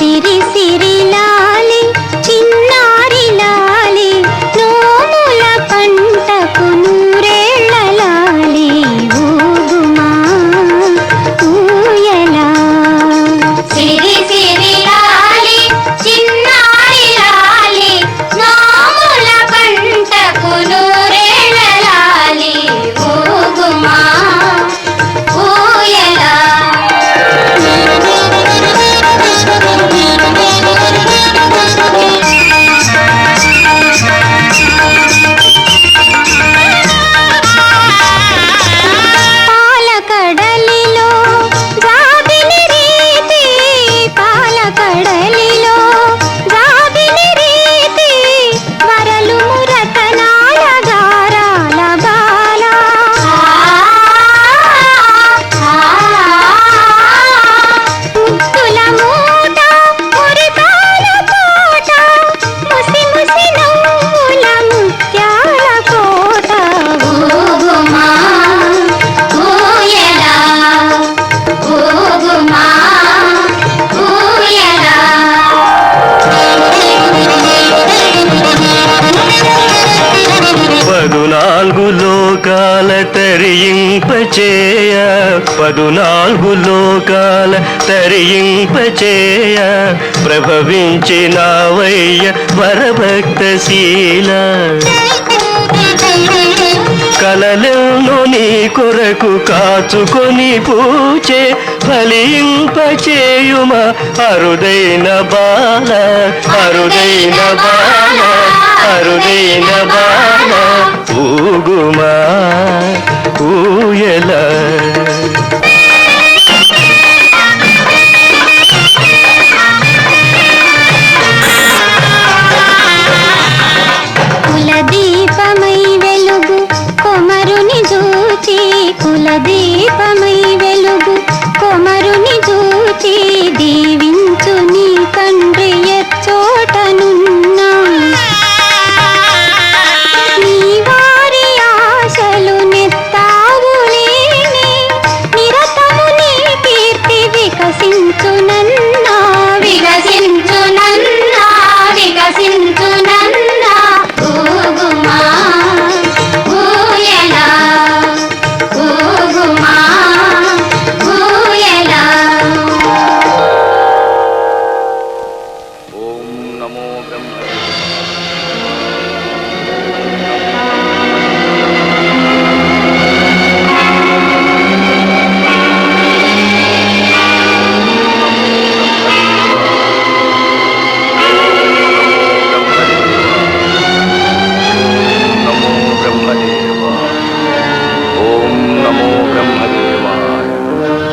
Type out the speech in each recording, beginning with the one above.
சிரி சிரி లోకాల తరియింపచేయ పదునాలుగు లోకాల తరింపచేయ ప్రభవించినావయ్య వరభక్తశీల కలలను నీ కొరకు కాచుకొని పూచే ఫలింపచేయుమ అరుదైన బాల అరుదైన బాల అరుదైన బాల. ఊగుమా ఊయల? కులదీపమై వెలుగు వెలుగు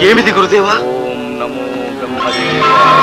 ఏమిది గురుదేవా?